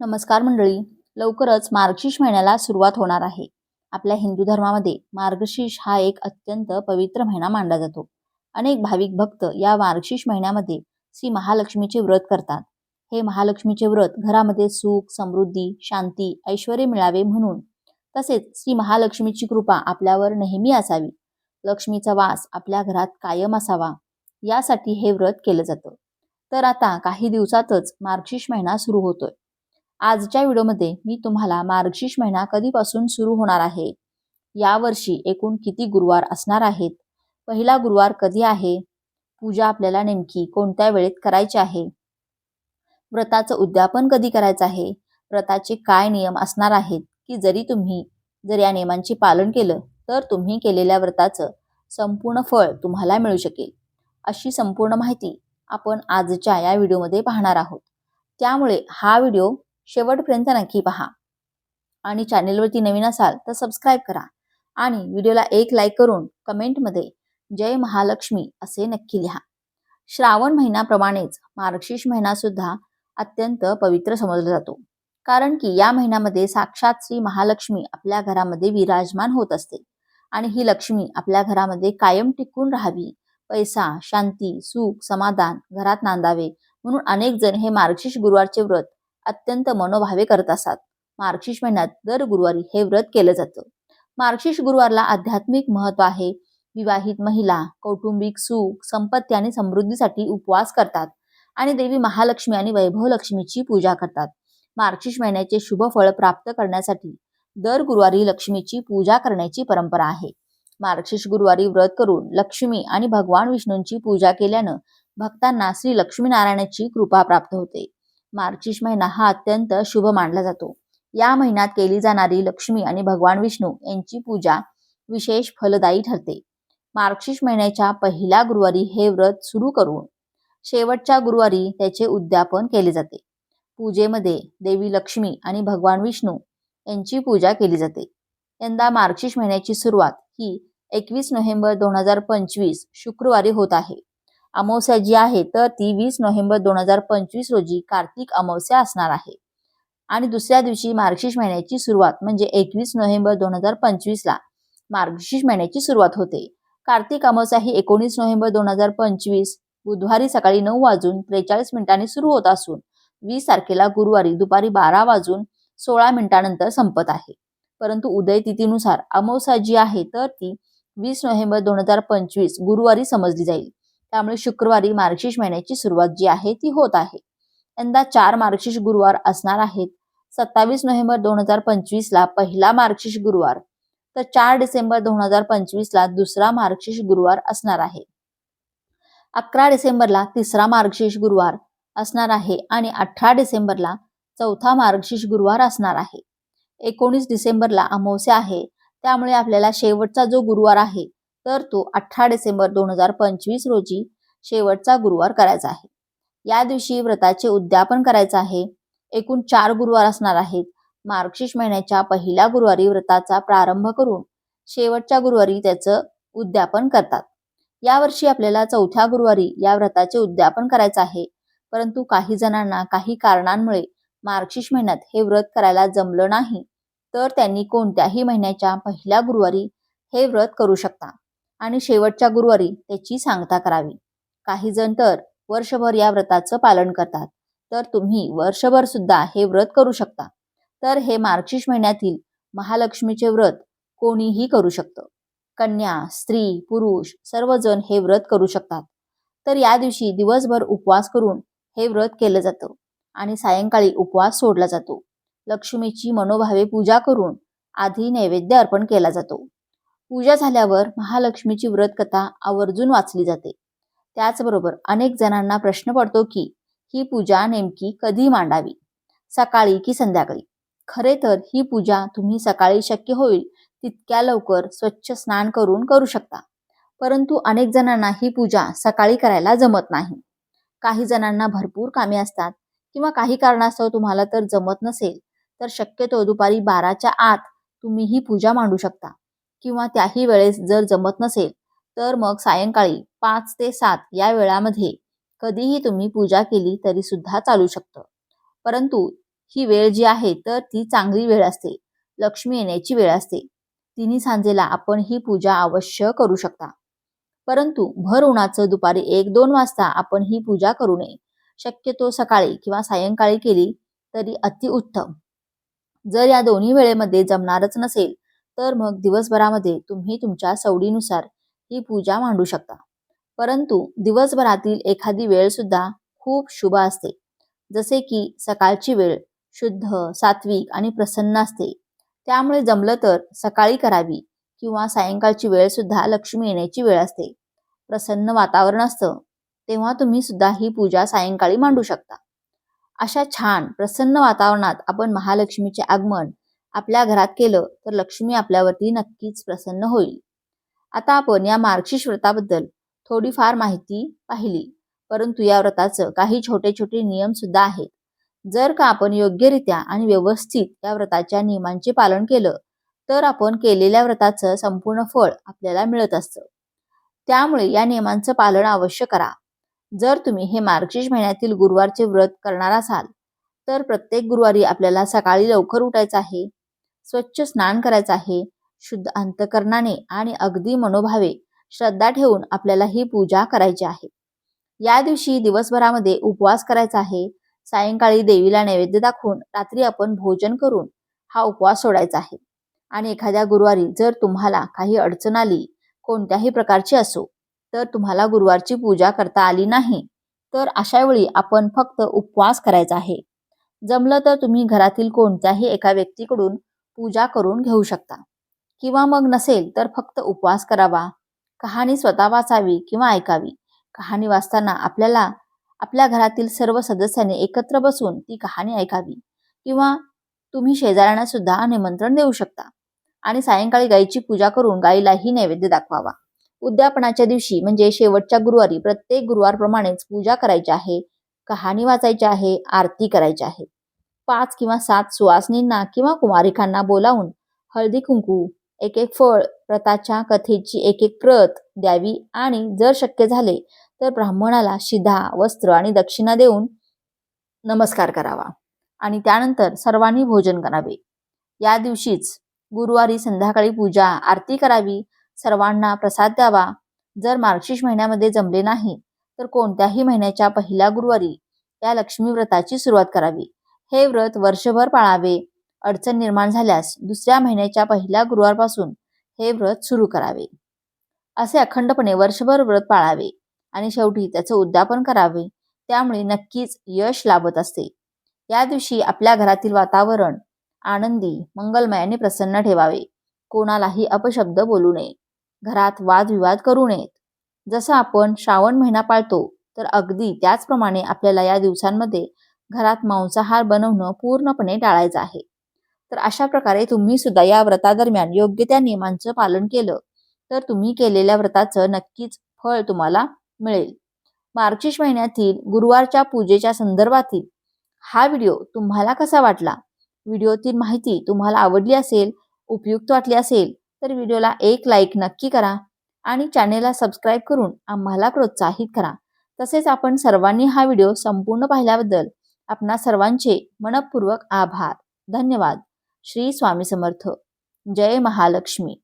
नमस्कार मंडळी. लवकरच मार्गशीर्ष महिन्याला सुरुवात होणार आहे. आपल्या हिंदू धर्मामध्ये मार्गशीर्ष हा एक अत्यंत पवित्र महिना मानला जातो. अनेक भाविक भक्त या मार्गशीर्ष महिन्यामध्ये श्री महालक्ष्मीचे व्रत करतात. हे महालक्ष्मीचे व्रत घरामध्ये सुख समृद्धी शांती ऐश्वर मिळावे म्हणून तसेच श्री महालक्ष्मीची कृपा आपल्यावर नेहमी असावी. लक्ष्मीचा वास आपल्या घरात कायम असावा. यासाठी हे व्रत केलं जातं. तर आता काही दिवसातच मार्गशीर्ष महिना सुरू होतोय. आजच्या व्हिडिओमध्ये मी तुम्हाला मार्गशीर्ष महिना कधीपासून सुरू होणार आहे? यावर्षी एकूण किती गुरुवार असणार आहेत? पहिला गुरुवार कधी आहे? पूजा आपल्याला नेमकी कोणत्या वेळेत करायची आहे? व्रताचं उद्यापन कधी करायचं आहे? व्रताचे काय नियम असणार आहेत? की जरी तुम्ही जर या नियमांचे पालन केलं तर तुम्ही केलेल्या व्रताचं संपूर्ण फळ तुम्हाला मिळू शकेल. अशी संपूर्ण माहिती आपण आजच्या या व्हिडिओमध्ये पाहणार आहोत. त्यामुळे हा व्हिडिओ शेवटपर्यंत नक्की पहा. आणि चॅनेलवरती नवीन असाल तर सबस्क्राईब करा. आणि व्हिडिओला एक लाईक करून कमेंटमध्ये जय महालक्ष्मी असे नक्की लिहा. श्रावण महिन्याप्रमाणेच मार्गशीर्ष महिना सुद्धा अत्यंत पवित्र समजला जातो. कारण की या महिन्यामध्ये साक्षात श्री महालक्ष्मी आपल्या घरामध्ये विराजमान होत असते. आणि ही लक्ष्मी आपल्या घरामध्ये कायम टिकून राहावी. पैसा शांती सुख समाधान घरात नांदावे म्हणून अनेक जण हे मार्गशीर्ष गुरुवारचे व्रत अत्यंत मनोभावे करत असतात. मार्गशीर्ष महिन्यात दर गुरुवारी हे व्रत केलं जातं. मार्गशीर्ष गुरुवारला आध्यात्मिक महत्त्व आहे. विवाहित महिला कौटुंबिक सुख संपत्ती आणि समृद्धीसाठी उपवास करतात आणि देवी महालक्ष्मी आणि वैभव लक्ष्मीची पूजा करतात. मार्गशीर्ष महिन्याचे शुभ फळ प्राप्त करण्यासाठी दर गुरुवारी लक्ष्मीची पूजा करण्याची परंपरा आहे. मार्गशीर्ष गुरुवारी व्रत करून लक्ष्मी आणि भगवान विष्णूंची पूजा केल्यानं भक्तांना श्री लक्ष्मीनारायणाची कृपा प्राप्त होते. मार्गशीर्ष महिना हा अत्यंत शुभ मानला जातो. या महिन्यात केली जाणारी लक्ष्मी आणि भगवान विष्णू यांची पूजा विशेष फलदायी ठरते. मार्गशीर्ष महिन्याच्या पहिल्या गुरुवारी हे व्रत सुरू करून शेवटच्या गुरुवारी त्याचे उद्यापन केले जाते. पूजेमध्ये देवी लक्ष्मी आणि भगवान विष्णू यांची पूजा केली जाते. यंदा मार्गशीर्ष महिन्याची सुरुवात ही एकवीस नोव्हेंबर दोन हजार पंचवीस शुक्रवारी होत आहे. अमावस्या जी आहे तर ती वीस नोव्हेंबर दोन हजार पंचवीस रोजी कार्तिक अमावस्या असणार आहे. आणि दुसऱ्या दिवशी मार्गशीर्ष महिन्याची सुरुवात म्हणजे एकवीस नोव्हेंबर दोन हजार पंचवीसला मार्गशीर्ष महिन्याची सुरुवात होते. कार्तिक अमावस्या ही एकोणीस नोव्हेंबर दोन हजार पंचवीस बुधवारी सकाळी नऊ वाजून त्रेचाळीस मिनिटांनी सुरू होत असून वीस तारखेला गुरुवारी दुपारी बारा वाजून सोळा मिनिटांनंतर संपत आहे. परंतु उदय तिथीनुसार अमावस्या जी आहे तर ती वीस नोव्हेंबर दोन हजार पंचवीस गुरुवारी समजली जाईल. त्यामुळे शुक्रवारी मार्गशीर्ष महिन्याची सुरुवात जी आहे ती होत आहे. यंदा चार मार्गशीर्ष गुरुवार असणार आहेत. सत्तावीस नोव्हेंबर दोन हजार पंचवीस ला पहिला मार्गशीर्ष गुरुवार. तर चार डिसेंबर दोन हजार पंचवीस ला दुसरा मार्गशीर्ष गुरुवार असणार आहे. अकरा डिसेंबरला तिसरा मार्गशीर्ष गुरुवार असणार आहे आणि अठरा डिसेंबरला चौथा मार्गशीर्ष गुरुवार असणार आहे. एकोणीस डिसेंबरला अमावस्या आहे. त्यामुळे आपल्याला शेवटचा जो गुरुवार आहे तर तो अठरा डिसेंबर दोन हजार पंचवीस रोजी शेवटचा गुरुवार करायचा आहे. या दिवशी व्रताचे उद्यापन करायचं आहे. एकूण चार गुरुवार असणार आहेत. मार्गशीर्ष महिन्याच्या पहिल्या गुरुवारी व्रताचा प्रारंभ करून शेवटच्या गुरुवारी त्याचं उद्यापन करतात. यावर्षी आपल्याला चौथ्या गुरुवारी या व्रताचे उद्यापन करायचं आहे. परंतु काही जणांना काही कारणांमुळे मार्गशीर्ष महिन्यात हे व्रत करायला जमलं नाही तर त्यांनी कोणत्याही महिन्याच्या पहिल्या गुरुवारी हे व्रत करू शकता. आणि शेवटच्या गुरुवारी त्याची सांगता करावी. काही जण तर वर्षभर या व्रताचं पालन करतात. तर तुम्ही वर्षभर सुद्धा हे व्रत करू शकता. तर हे मार्गशीर्ष महिन्यातील महालक्ष्मीचे व्रत कोणीही करू शकतं. कन्या स्त्री पुरुष सर्वजण हे व्रत करू शकतात. तर या दिवशी दिवसभर उपवास करून हे व्रत केलं जातं आणि सायंकाळी उपवास सोडला जातो. लक्ष्मीची मनोभावे पूजा करून आधी नैवेद्य अर्पण केला जातो. पूजा झाल्यावर महालक्ष्मीची व्रत कथा आवर्जून वाचली जाते. त्याचबरोबर अनेक जणांना प्रश्न पडतो की ही पूजा नेमकी कधी मांडावी? सकाळी की संध्याकाळी? खरे तर ही पूजा तुम्ही सकाळी शक्य होईल तितक्या लवकर स्वच्छ स्नान करून करू शकता. परंतु अनेक जणांना ही पूजा सकाळी करायला जमत नाही. काही जणांना भरपूर कामे असतात किंवा काही कारणास्तव तुम्हाला तर जमत नसेल तर शक्यतो दुपारी बाराच्या आत तुम्ही ही पूजा मांडू शकता. किंवा त्याही वेळेस जर जमत नसेल तर मग सायंकाळी पाच ते सात या वेळामध्ये कधीही तुम्ही पूजा केली तरी सुद्धा चालू शकतं. परंतु ही वेळ जी आहे तर ती चांगली वेळ असते. लक्ष्मी येण्याची वेळ असते. तिन्ही सांजेला आपण ही पूजा अवश्य करू शकता. परंतु भर उन्हाचं दुपारी एक दोन वाजता आपण ही पूजा करू नये. शक्यतो सकाळी किंवा सायंकाळी केली तरी अतिउत्तम. जर या दोन्ही वेळेमध्ये जमणारच नसेल तर मग दिवसभरामध्ये तुम्ही तुमच्या सवडीनुसार ही पूजा मांडू शकता. परंतु दिवसभरातील एखादी वेळ सुद्धा खूप शुभ असते. जसे की सकाळची वेळ शुद्ध सात्विक आणि प्रसन्न असते. त्यामुळे जमलं तर सकाळी करावी किंवा सायंकाळची वेळ सुद्धा लक्ष्मी येण्याची वेळ असते. प्रसन्न वातावरण असतं तेव्हा तुम्ही सुद्धा ही पूजा सायंकाळी मांडू शकता. अशा छान प्रसन्न वातावरणात आपण महालक्ष्मीचे आगमन आपल्या घरात केलं तर लक्ष्मी आपल्यावरती नक्कीच प्रसन्न होईल. आता आपण या मार्गशीर्ष व्रताबद्दल थोडीफार माहिती पाहिली परंतु या व्रताचं काही छोटे छोटे नियम सुद्धा आहेत. जर का आपण योग्यरित्या आणि व्यवस्थित या व्रताच्या नियमांचे पालन केलं तर आपण केलेल्या व्रताचं संपूर्ण फळ आपल्याला मिळत असतं. त्यामुळे या नियमांचं पालन अवश्य करा. जर तुम्ही हे मार्गशीर्ष महिन्यातील गुरुवारचे व्रत करणार असाल तर प्रत्येक गुरुवारी आपल्याला सकाळी लवकर उठायचं आहे. स्वच्छ स्नान करायचं आहे. शुद्ध अंतकरणाने आणि अगदी मनोभावे श्रद्धा ठेवून आपल्याला ही पूजा करायची आहे. या दिवशी दिवसभरामध्ये उपवास करायचा आहे. सायंकाळी देवीला नैवेद्य दाखवून रात्री आपण भोजन करून हा उपवास सोडायचा आहे. आणि एखाद्या गुरुवारी जर तुम्हाला काही अडचण आली कोणत्याही प्रकारची असो तर तुम्हाला गुरुवारची पूजा करता आली नाही तर अशा वेळी आपण फक्त उपवास करायचा आहे. जमलं तर तुम्ही घरातील कोणत्याही एका व्यक्तीकडून पूजा करून घेऊ शकता. किंवा मग नसेल तर फक्त उपवास करावा. कहाणी स्वतः वाचावी किंवा ऐकावी. कहाणी वाचताना आपल्याला आपल्या घरातील सर्व सदस्यांनी एकत्र बसून ती कहाणी ऐकावी. किंवा तुम्ही शेजाऱ्यांना सुद्धा निमंत्रण देऊ शकता. आणि सायंकाळी गायीची पूजा करून गायीलाही नैवेद्य दाखवावा. उद्यापनाच्या दिवशी म्हणजे शेवटच्या गुरुवारी प्रत्येक गुरुवारप्रमाणेच पूजा करायची आहे कहाणी वाचायची आहे आरती करायची आहे. पाच किंवा सात सुवासनींना किंवा कुमारिकांना बोलावून हळदी कुंकू एक एक फळ व्रताच्या कथेची एक एक प्रत द्यावी आणि जर शक्य झाले तर ब्राह्मणाला शिधा वस्त्र आणि दक्षिणा देऊन नमस्कार करावा आणि त्यानंतर सर्वांनी भोजन करावे. या दिवशीच गुरुवारी संध्याकाळी पूजा आरती करावी. सर्वांना प्रसाद द्यावा. जर मार्गशीर्ष महिन्यामध्ये जमले नाही तर कोणत्याही महिन्याच्या पहिल्या गुरुवारी या लक्ष्मी व्रताची सुरुवात करावी. हे व्रत वर्षभर पाळावे. अडचण निर्माण झाल्यास दुसऱ्या महिन्याच्या पहिल्या गुरुवारपासून हे व्रत सुरू करावे. असे अखंडपणे वर्षभर व्रत पाळावे आणि शेवटी त्याचं उद्यापन करावे. त्यामुळे नक्कीच यश लाभत असते. या दिवशी आपल्या घरातील वातावरण आनंदी मंगलमय आणि प्रसन्न ठेवावे. कोणालाही अपशब्द बोलू नये. घरात वादविवाद करू नयेत. जसं आपण श्रावण महिना पाळतो तर अगदी त्याचप्रमाणे आपल्याला या दिवसांमध्ये घरात मांसाहार बनवणं पूर्णपणे टाळायचं आहे. तर अशा प्रकारे तुम्ही सुद्धा या व्रतादरम्यान योग्य त्या नियमांचं पालन केलं तर तुम्ही केलेल्या व्रताचं नक्कीच फळ तुम्हाला मिळेल. मार्चिश महिन्यातील गुरुवारच्या पूजेच्या संदर्भातील हा व्हिडिओ तुम्हाला कसा वाटला? व्हिडिओतील माहिती तुम्हाला आवडली असेल उपयुक्त वाटली असेल तर व्हिडिओला एक लाईक नक्की करा आणि चॅनेलला सबस्क्राईब करून आम्हाला प्रोत्साहित करा. तसेच आपण सर्वांनी हा व्हिडिओ संपूर्ण पाहिल्याबद्दल आपणा सर्वांचे मनपूर्वक आभार. धन्यवाद. श्री स्वामी समर्थ. जय महालक्ष्मी.